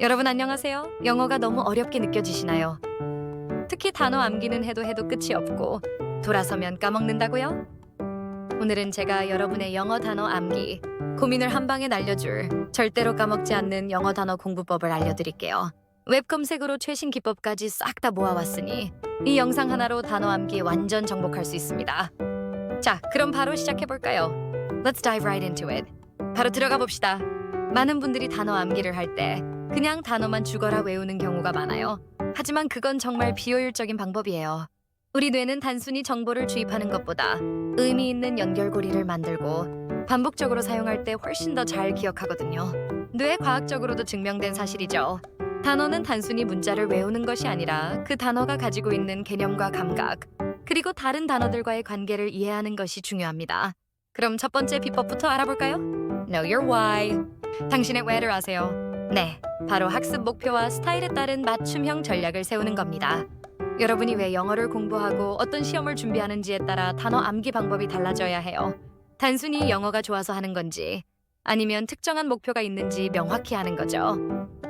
여러분 안녕하세요. 영어가 너무 어렵게 느껴지시나요? 특히 단어 암기는 해도 해도 끝이 없고 돌아서면 까먹는다고요? 오늘은 제가 여러분의 영어 단어 암기 고민을 한 방에 날려줄 절대로 까먹지 않는 영어 단어 공부법을 알려드릴게요. 웹 검색으로 최신 기법까지 싹 다 모아왔으니 이 영상 하나로 단어 암기 완전 정복할 수 있습니다. 자, 그럼 바로 시작해 볼까요? Let's dive right into it. 바로 들어가 봅시다. 많은 분들이 단어 암기를 할때 그냥 단어만 죽어라 외우는 경우가 많아요. 하지만 그건 정말 비효율적인 방법이에요. 우리 뇌는 단순히 정보를 주입하는 것보다 의미 있는 연결고리를 만들고 반복적으로 사용할 때 훨씬 더 잘 기억하거든요. 뇌 과학적으로도 증명된 사실이죠. 단어는 단순히 문자를 외우는 것이 아니라 그 단어가 가지고 있는 개념과 감각, 그리고 다른 단어들과의 관계를 이해하는 것이 중요합니다. 그럼 첫 번째 비법부터 알아볼까요? Know your why. 당신의 왜를 아세요. 네, 바로 학습 목표와 스타일에 따른 맞춤형 전략을 세우는 겁니다. 여러분이 왜 영어를 공부하고 어떤 시험을 준비하는지에 따라 단어 암기 방법이 달라져야 해요. 단순히 영어가 좋아서 하는 건지 아니면 특정한 목표가 있는지 명확히 하는 거죠.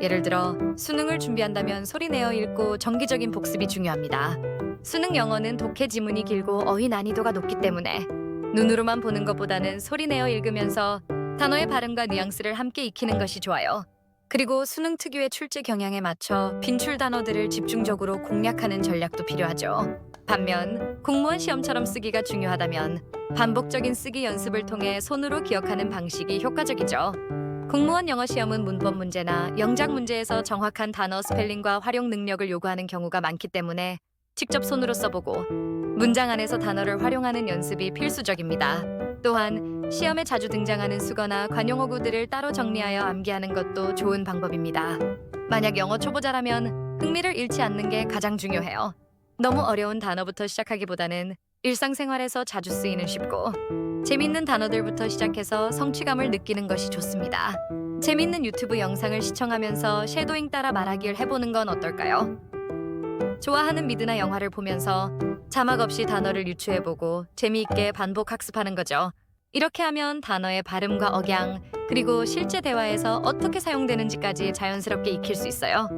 예를 들어 수능을 준비한다면 소리내어 읽고 정기적인 복습이 중요합니다. 수능 영어는 독해 지문이 길고 어휘 난이도가 높기 때문에 눈으로만 보는 것보다는 소리내어 읽으면서 단어의 발음과 뉘앙스를 함께 익히는 것이 좋아요. 그리고 수능 특유의 출제 경향에 맞춰 빈출 단어들을 집중적으로 공략하는 전략도 필요하죠. 반면 공무원 시험처럼 쓰기가 중요하다면 반복적인 쓰기 연습을 통해 손으로 기억하는 방식이 효과적이죠. 공무원 영어 시험은 문법 문제나 영작 문제에서 정확한 단어 스펠링과 활용 능력을 요구하는 경우가 많기 때문에 직접 손으로 써보고 문장 안에서 단어를 활용하는 연습이 필수적입니다. 또한 시험에 자주 등장하는 수거나 관용어구들을 따로 정리하여 암기하는 것도 좋은 방법입니다. 만약 영어 초보자라면 흥미를 잃지 않는 게 가장 중요해요. 너무 어려운 단어부터 시작하기보다는 일상생활에서 자주 쓰이는 쉽고 재밌는 단어들부터 시작해서 성취감을 느끼는 것이 좋습니다. 재밌는 유튜브 영상을 시청하면서 쉐도잉 따라 말하기를 해보는 건 어떨까요? 좋아하는 미드나 영화를 보면서 자막 없이 단어를 유추해보고 재미있게 반복 학습하는 거죠. 이렇게 하면 단어의 발음과 억양, 그리고 실제 대화에서 어떻게 사용되는지까지 자연스럽게 익힐 수 있어요.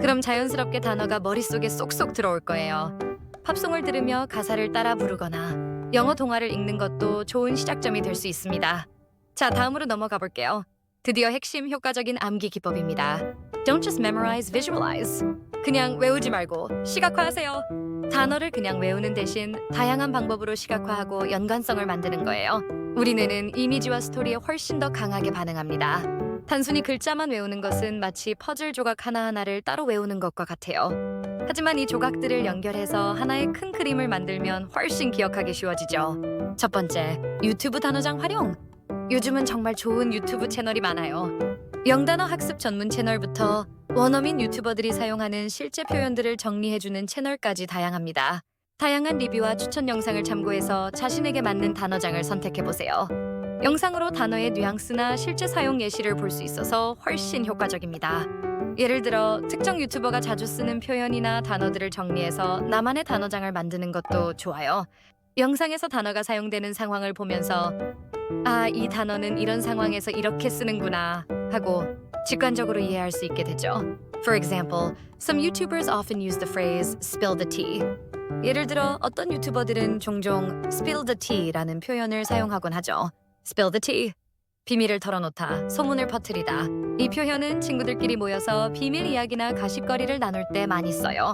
그럼 자연스럽게 단어가 머릿속에 쏙쏙 들어올 거예요. 팝송을 들으며 가사를 따라 부르거나 영어 동화를 읽는 것도 좋은 시작점이 될 수 있습니다. 자, 다음으로 넘어가 볼게요. 드디어 핵심 효과적인 암기 기법입니다. Don't just memorize, visualize. 그냥 외우지 말고 시각화하세요. 단어를 그냥 외우는 대신 다양한 방법으로 시각화하고 연관성을 만드는 거예요. 우리 뇌는 이미지와 스토리에 훨씬 더 강하게 반응합니다. 단순히 글자만 외우는 것은 마치 퍼즐 조각 하나하나를 따로 외우는 것과 같아요. 하지만 이 조각들을 연결해서 하나의 큰 그림을 만들면 훨씬 기억하기 쉬워지죠. 첫 번째, 유튜브 단어장 활용. 요즘은 정말 좋은 유튜브 채널이 많아요. 영단어 학습 전문 채널부터 원어민 유튜버들이 사용하는 실제 표현들을 정리해주는 채널까지 다양합니다. 다양한 리뷰와 추천 영상을 참고해서 자신에게 맞는 단어장을 선택해보세요. 영상으로 단어의 뉘앙스나 실제 사용 예시를 볼 수 있어서 훨씬 효과적입니다. 예를 들어 특정 유튜버가 자주 쓰는 표현이나 단어들을 정리해서 나만의 단어장을 만드는 것도 좋아요. 영상에서 단어가 사용되는 상황을 보면서 아, 이 단어는 이런 상황에서 이렇게 쓰는구나 하고 직관적으로 이해할 수 있게 되죠. For example, some YouTubers often use the phrase spill the tea. 예를 들어 어떤 유튜버들은 종종 spill the tea라는 표현을 사용하곤 하죠. spill the tea. 비밀을 털어놓다, 소문을 퍼뜨리다. 이 표현은 친구들끼리 모여서 비밀 이야기나 가십거리를 나눌 때 많이 써요.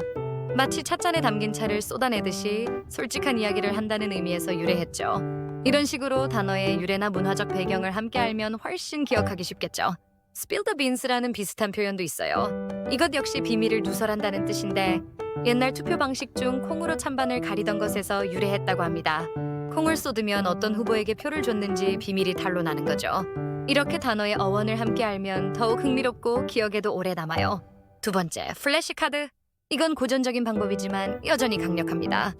마치 찻잔에 담긴 차를 쏟아내듯이 솔직한 이야기를 한다는 의미에서 유래했죠. 이런 식으로 단어의 유래나 문화적 배경을 함께 알면 훨씬 기억하기 쉽겠죠. spill the beans라는 비슷한 표현도 있어요. 이것 역시 비밀을 누설한다는 뜻인데 옛날 투표 방식 중 콩으로 찬반을 가리던 것에서 유래했다고 합니다. 콩을 쏟으면 어떤 후보에게 표를 줬는지 비밀이 탄로나는 거죠. 이렇게 단어의 어원을 함께 알면 더욱 흥미롭고 기억에도 오래 남아요. 두 번째, 플래시 카드. 이건 고전적인 방법이지만 여전히 강력합니다.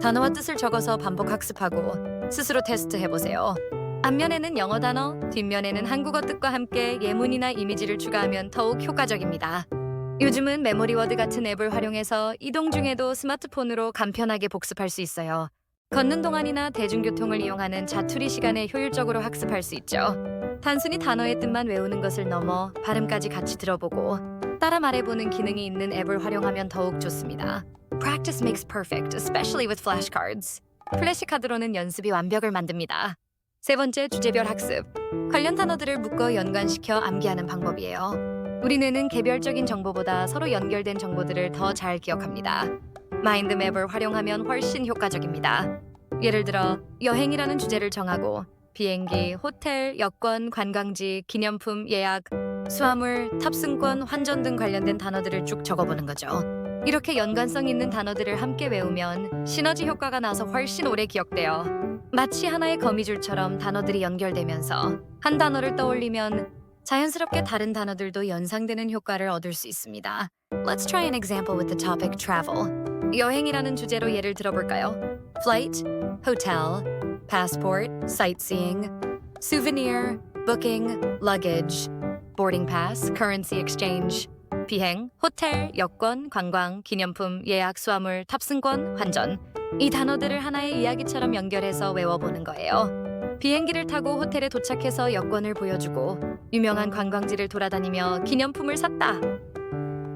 단어와 뜻을 적어서 반복 학습하고 스스로 테스트 해보세요. 앞면에는 영어 단어, 뒷면에는 한국어 뜻과 함께 예문이나 이미지를 추가하면 더욱 효과적입니다. 요즘은 메모리 워드 같은 앱을 활용해서 이동 중에도 스마트폰으로 간편하게 복습할 수 있어요. 걷는 동안이나 대중교통을 이용하는 자투리 시간에 효율적으로 학습할 수 있죠. 단순히 단어의 뜻만 외우는 것을 넘어 발음까지 같이 들어보고 따라 말해보는 기능이 있는 앱을 활용하면 더욱 좋습니다. Practice makes perfect, especially with flashcards. 플래시카드로는 연습이 완벽을 만듭니다. 세 번째 주제별 학습. 관련 단어들을 묶어 연관시켜 암기하는 방법이에요. 우리 뇌는 개별적인 정보보다 서로 연결된 정보들을 더 잘 기억합니다. 마인드맵을 활용하면 훨씬 효과적입니다. 예를 들어 여행이라는 주제를 정하고 비행기, 호텔, 여권, 관광지, 기념품, 예약, 수화물, 탑승권, 환전 등 관련된 단어들을 쭉 적어보는 거죠. 이렇게 연관성 있는 단어들을 함께 외우면 시너지 효과가 나서 훨씬 오래 기억돼요. 마치 하나의 거미줄처럼 단어들이 연결되면서 한 단어를 떠올리면 자연스럽게 다른 단어들도 연상되는 효과를 얻을 수 있습니다. Let's try an example with the topic travel. 여행이라는 주제로 예를 들어볼까요? Flight, hotel, passport, sightseeing, souvenir, booking, luggage, boarding pass, currency exchange, 비행, 호텔, 여권, 관광, 기념품, 예약, 수화물, 탑승권, 환전. 이 단어들을 하나의 이야기처럼 연결해서 외워보는 거예요. 비행기를 타고 호텔에 도착해서 여권을 보여주고 유명한 관광지를 돌아다니며 기념품을 샀다.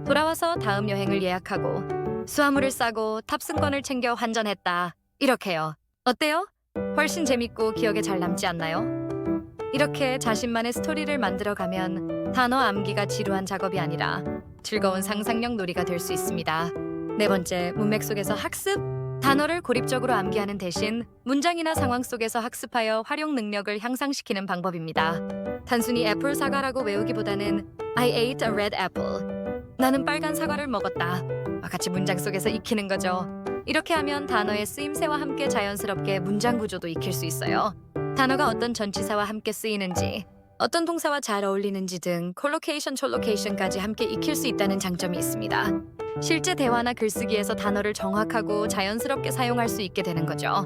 돌아와서 다음 여행을 예약하고 수화물을 싸고 탑승권을 챙겨 환전했다. 이렇게요. 어때요? 훨씬 재밌고 기억에 잘 남지 않나요? 이렇게 자신만의 스토리를 만들어가면 단어 암기가 지루한 작업이 아니라 즐거운 상상력 놀이가 될 수 있습니다. 네 번째, 문맥 속에서 학습. 단어를 고립적으로 암기하는 대신 문장이나 상황 속에서 학습하여 활용 능력을 향상시키는 방법입니다. 단순히 애플 사과라고 외우기보다는 I ate a red apple. 나는 빨간 사과를 먹었다. 같이 문장 속에서 익히는 거죠. 이렇게 하면 단어의 쓰임새와 함께 자연스럽게 문장 구조도 익힐 수 있어요. 단어가 어떤 전치사와 함께 쓰이는지, 어떤 동사와 잘 어울리는지 등 콜로케이션, 촐로케이션까지 함께 익힐 수 있다는 장점이 있습니다. 실제 대화나 글쓰기에서 단어를 정확하고 자연스럽게 사용할 수 있게 되는 거죠.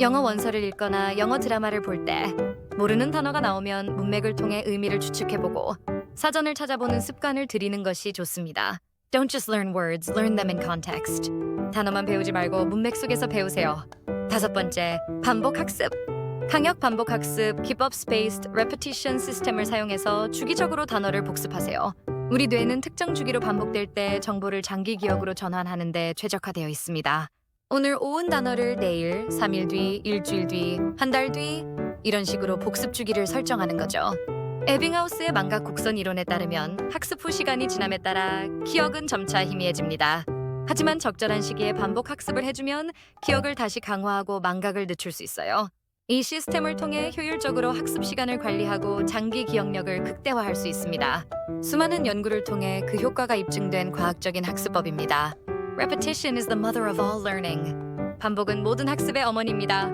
영어 원서를 읽거나 영어 드라마를 볼 때 모르는 단어가 나오면 문맥을 통해 의미를 추측해보고 사전을 찾아보는 습관을 들이는 것이 좋습니다. Don't just learn words, learn them in context. 단어만 배우지 말고 문맥 속에서 배우세요. 다섯 번째, 반복 학습. 강역 반복 학습, 기법 스페이스드 repetition 시스템을 사용해서 주기적으로 단어를 복습하세요. 우리 뇌는 특정 주기로 반복될 때 정보를 장기 기억으로 전환하는 데 최적화되어 있습니다. 오늘 오은 단어를 내일, 3일 뒤, 일주일 뒤, 한 달 뒤 이런 식으로 복습 주기를 설정하는 거죠. 에빙하우스의 망각 곡선 이론에 따르면 학습 후 시간이 지남에 따라 기억은 점차 희미해집니다. 하지만 적절한 시기에 반복 학습을 해주면 기억을 다시 강화하고 망각을 늦출 수 있어요. 이 시스템을 통해 효율적으로 학습 시간을 관리하고 장기 기억력을 극대화할 수 있습니다. 수많은 연구를 통해 그 효과가 입증된 과학적인 학습법입니다. Repetition is the mother of all learning. 반복은 모든 학습의 어머니입니다.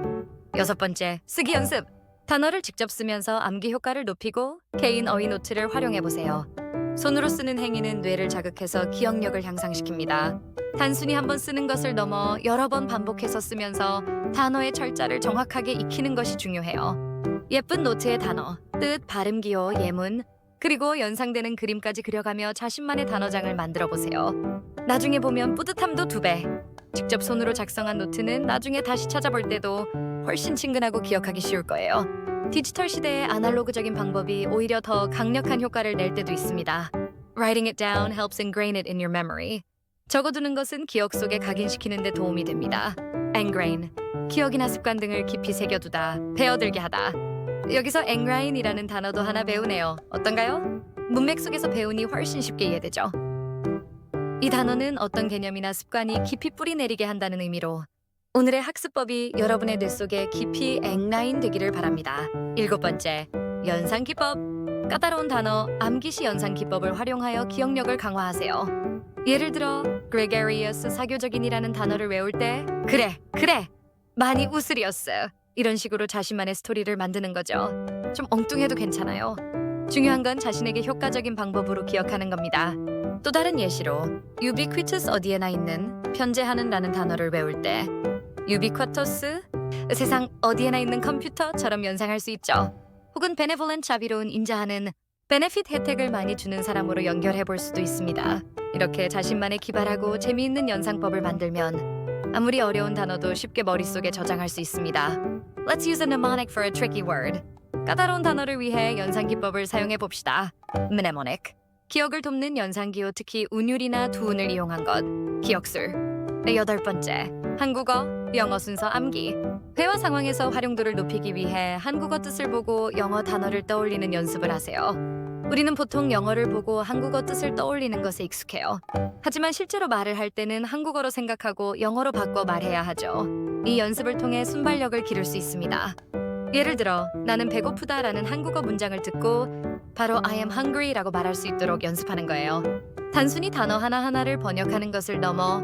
여섯 번째, 쓰기 연습. 단어를 직접 쓰면서 암기 효과를 높이고 개인 어휘 노트를 활용해 보세요. 손으로 쓰는 행위는 뇌를 자극해서 기억력을 향상시킵니다. 단순히 한 번 쓰는 것을 넘어 여러 번 반복해서 쓰면서 단어의 철자를 정확하게 익히는 것이 중요해요. 예쁜 노트의 단어, 뜻, 발음 기호, 예문, 그리고 연상되는 그림까지 그려가며 자신만의 단어장을 만들어 보세요. 나중에 보면 뿌듯함도 두 배. 직접 손으로 작성한 노트는 나중에 다시 찾아볼 때도 훨씬 친근하고 기억하기 쉬울 거예요. 디지털 시대의 아날로그적인 방법이 오히려 더 강력한 효과를 낼 때도 있습니다. Writing it down helps ingrain it in your memory. 적어두는 것은 기억 속에 각인시키는 데 도움이 됩니다. Engrain, 기억이나 습관 등을 깊이 새겨두다, 배어들게 하다. 여기서 engrain이라는 단어도 하나 배우네요. 어떤가요? 문맥 속에서 배우니 훨씬 쉽게 이해되죠. 이 단어는 어떤 개념이나 습관이 깊이 뿌리 내리게 한다는 의미로 오늘의 학습법이 여러분의 뇌 속에 깊이 앵라인 되기를 바랍니다. 일곱 번째, 연상 기법. 까다로운 단어 암기시 연상 기법을 활용하여 기억력을 강화하세요. 예를 들어 gregarious 사교적인이라는 단어를 외울 때 그래 그래 많이 웃으리었어 이런 식으로 자신만의 스토리를 만드는 거죠. 좀 엉뚱해도 괜찮아요. 중요한 건 자신에게 효과적인 방법으로 기억하는 겁니다. 또 다른 예시로 ubiquitous 어디에나 있는 편재하는라는 단어를 외울 때 ubiquitous 세상 어디에나 있는 컴퓨터처럼 연상할 수 있죠. 혹은 benevolent 자비로운 인자하는 베네핏 혜택을 많이 주는 사람으로 연결해 볼 수도 있습니다. 이렇게 자신만의 기발하고 재미있는 연상법을 만들면 아무리 어려운 단어도 쉽게 머릿속에 저장할 수 있습니다. Let's use a mnemonic for a tricky word. 까다로운 단어를 위해 연상 기법을 사용해 봅시다. mnemonic. 기억을 돕는 연상기호 특히 운율이나 두운을 이용한 것, 기억술. 네, 여덟 번째, 한국어, 영어 순서 암기. 회화 상황에서 활용도를 높이기 위해 한국어 뜻을 보고 영어 단어를 떠올리는 연습을 하세요. 우리는 보통 영어를 보고 한국어 뜻을 떠올리는 것에 익숙해요. 하지만 실제로 말을 할 때는 한국어로 생각하고 영어로 바꿔 말해야 하죠. 이 연습을 통해 순발력을 기를 수 있습니다. 예를 들어 나는 배고프다라는 한국어 문장을 듣고 바로 I am hungry라고 말할 수 있도록 연습하는 거예요. 단순히 단어 하나하나를 번역하는 것을 넘어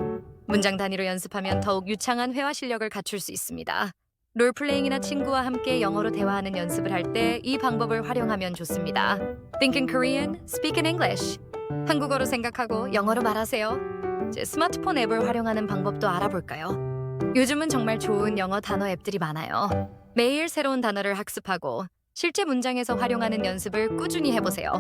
문장 단위로 연습하면 더욱 유창한 회화 실력을 갖출 수 있습니다. 롤플레잉이나 친구와 함께 영어로 대화하는 연습을 할 때 이 방법을 활용하면 좋습니다. Think in Korean, speak in English. 한국어로 생각하고 영어로 말하세요. 이제 스마트폰 앱을 활용하는 방법도 알아볼까요? 요즘은 정말 좋은 영어 단어 앱들이 많아요. 매일 새로운 단어를 학습하고 실제 문장에서 활용하는 연습을 꾸준히 해보세요.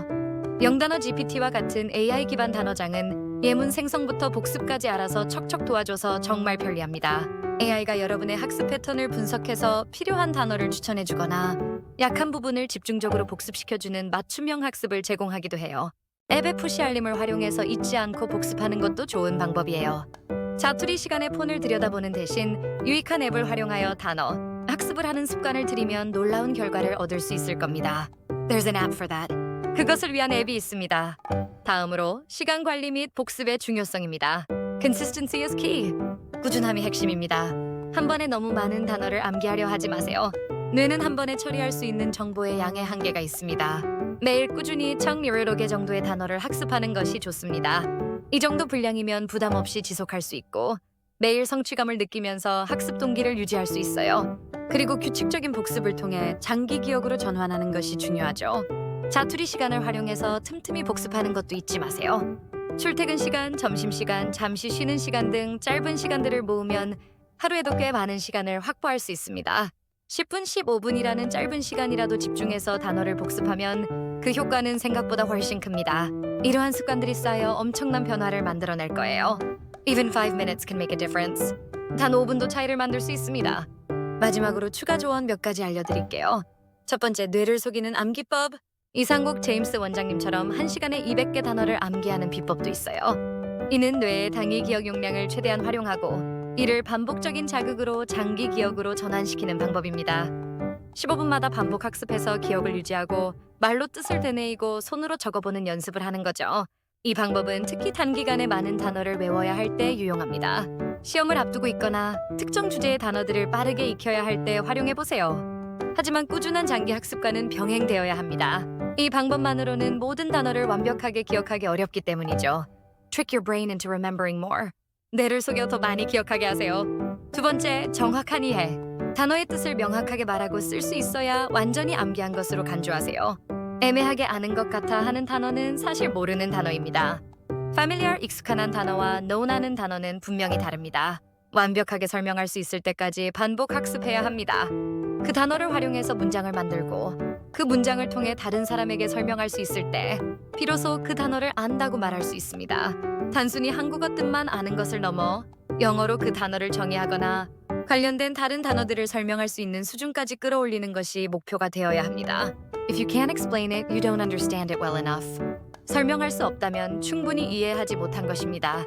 영단어 GPT와 같은 AI 기반 단어장은 예문 생성부터 복습까지 알아서 척척 도와줘서 정말 편리합니다. AI가 여러분의 학습 패턴을 분석해서 필요한 단어를 추천해주거나 약한 부분을 집중적으로 복습시켜주는 맞춤형 학습을 제공하기도 해요. 앱의 푸시 알림을 활용해서 잊지 않고 복습하는 것도 좋은 방법이에요. 자투리 시간에 폰을 들여다보는 대신 유익한 앱을 활용하여 단어, 학습을 하는 습관을 들이면 놀라운 결과를 얻을 수 있을 겁니다. There's an app for that. 그것을 위한 앱이 있습니다. 다음으로 시간 관리 및 복습의 중요성입니다. Consistency is key. 꾸준함이 핵심입니다. 한 번에 너무 많은 단어를 암기하려 하지 마세요. 뇌는 한 번에 처리할 수 있는 정보의 양에 한계가 있습니다. 매일 꾸준히 1000 정도의 단어를 학습하는 것이 좋습니다. 이 정도 분량이면 부담 없이 지속할 수 있고 매일 성취감을 느끼면서 학습 동기를 유지할 수 있어요. 그리고 규칙적인 복습을 통해 장기 기억으로 전환하는 것이 중요하죠. 자투리 시간을 활용해서 틈틈이 복습하는 것도 잊지 마세요. 출퇴근 시간, 점심 시간, 잠시 쉬는 시간 등 짧은 시간들을 모으면 하루에도 꽤 많은 시간을 확보할 수 있습니다. 10분, 15분이라는 짧은 시간이라도 집중해서 단어를 복습하면 그 효과는 생각보다 훨씬 큽니다. 이러한 습관들이 쌓여 엄청난 변화를 만들어낼 거예요. Even 5 minutes can make a difference. 단 5분도 차이를 만들 수 있습니다. 마지막으로 추가 조언 몇 가지 알려드릴게요. 첫 번째, 뇌를 속이는 암기법. 이상국 제임스 원장님처럼 1시간에 200개 단어를 암기하는 비법도 있어요. 이는 뇌의 단위 기억 용량을 최대한 활용하고 이를 반복적인 자극으로 장기 기억으로 전환시키는 방법입니다. 15분마다 반복 학습해서 기억을 유지하고 말로 뜻을 되뇌이고 손으로 적어보는 연습을 하는 거죠. 이 방법은 특히 단기간에 많은 단어를 외워야 할 때 유용합니다. 시험을 앞두고 있거나 특정 주제의 단어들을 빠르게 익혀야 할 때 활용해 보세요. 하지만 꾸준한 장기 학습과는 병행되어야 합니다. 이 방법만으로는 모든 단어를 완벽하게 기억하기 어렵기 때문이죠. Trick your brain into remembering more. 뇌를 속여 더 많이 기억하게 하세요. 두 번째, 정확한 이해. 단어의 뜻을 명확하게 말하고 쓸 수 있어야 완전히 암기한 것으로 간주하세요. 애매하게 아는 것 같아 하는 단어는 사실 모르는 단어입니다. familiar 익숙한 한 단어와 known하는 단어는 분명히 다릅니다. 완벽하게 설명할 수 있을 때까지 반복 학습해야 합니다. 그 단어를 활용해서 문장을 만들고 그 문장을 통해 다른 사람에게 설명할 수 있을 때 비로소 그 단어를 안다고 말할 수 있습니다. 단순히 한국어 뜻만 아는 것을 넘어 영어로 그 단어를 정의하거나 관련된 다른 단어들을 설명할 수 있는 수준까지 끌어올리는 것이 목표가 되어야 합니다. If you can't explain it, you don't understand it well enough. 설명할 수 없다면 충분히 이해하지 못한 것입니다.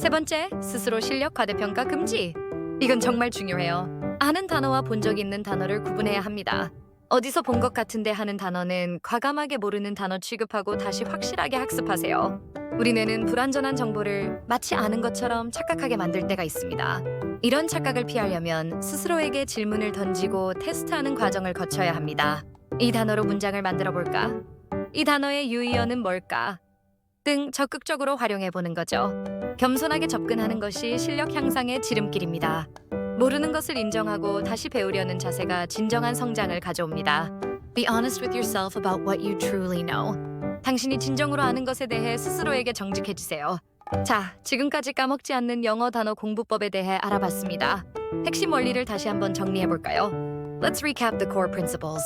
세 번째, 스스로 실력 과대평가 금지. 이건 정말 중요해요. 아는 단어와 본 적 있는 단어를 구분해야 합니다. 어디서 본 것 같은데 하는 단어는 과감하게 모르는 단어 취급하고 다시 확실하게 학습하세요. 우리 뇌는 불완전한 정보를 마치 아는 것처럼 착각하게 만들 때가 있습니다. 이런 착각을 피하려면 스스로에게 질문을 던지고 테스트하는 과정을 거쳐야 합니다. 이 단어로 문장을 만들어 볼까? 이 단어의 유의어는 뭘까? 등 적극적으로 활용해 보는 거죠. 겸손하게 접근하는 것이 실력 향상의 지름길입니다. 모르는 것을 인정하고 다시 배우려는 자세가 진정한 성장을 가져옵니다. Be honest with yourself about what you truly know. 당신이 진정으로 아는 것에 대해 스스로에게 정직해지세요. 자, 지금까지 까먹지 않는 영어 단어 공부법에 대해 알아봤습니다. 핵심 원리를 다시 한번 정리해 볼까요? Let's recap the core principles.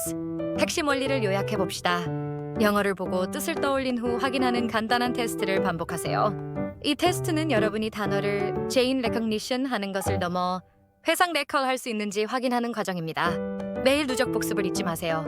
핵심 원리를 요약해 봅시다. 영어를 보고 뜻을 떠올린 후 확인하는 간단한 테스트를 반복하세요. 이 테스트는 여러분이 단어를 제인 레커니션 하는 것을 넘어 회상 레컬 할 수 있는지 확인하는 과정입니다. 매일 누적 복습을 잊지 마세요.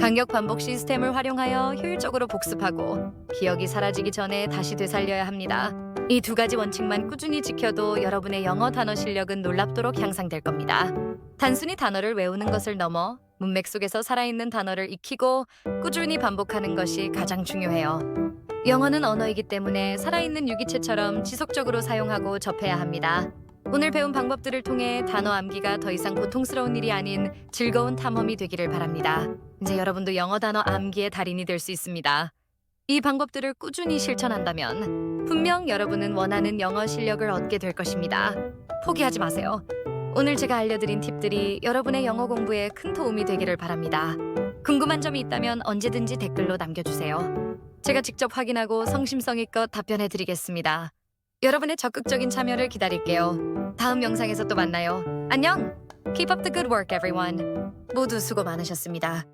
강력 반복 시스템을 활용하여 효율적으로 복습하고 기억이 사라지기 전에 다시 되살려야 합니다. 이 두 가지 원칙만 꾸준히 지켜도 여러분의 영어 단어 실력은 놀랍도록 향상될 겁니다. 단순히 단어를 외우는 것을 넘어 문맥 속에서 살아있는 단어를 익히고 꾸준히 반복하는 것이 가장 중요해요. 영어는 언어이기 때문에 살아있는 유기체처럼 지속적으로 사용하고 접해야 합니다. 오늘 배운 방법들을 통해 단어 암기가 더 이상 고통스러운 일이 아닌 즐거운 탐험이 되기를 바랍니다. 이제 여러분도 영어 단어 암기의 달인이 될 수 있습니다. 이 방법들을 꾸준히 실천한다면 분명 여러분은 원하는 영어 실력을 얻게 될 것입니다. 포기하지 마세요. 오늘 제가 알려드린 팁들이 여러분의 영어 공부에 큰 도움이 되기를 바랍니다. 궁금한 점이 있다면 언제든지 댓글로 남겨주세요. 제가 직접 확인하고 성심성의껏 답변해 드리겠습니다. 여러분의 적극적인 참여를 기다릴게요. 다음 영상에서 또 만나요. 안녕! Keep up the good work, everyone. 모두 수고 많으셨습니다.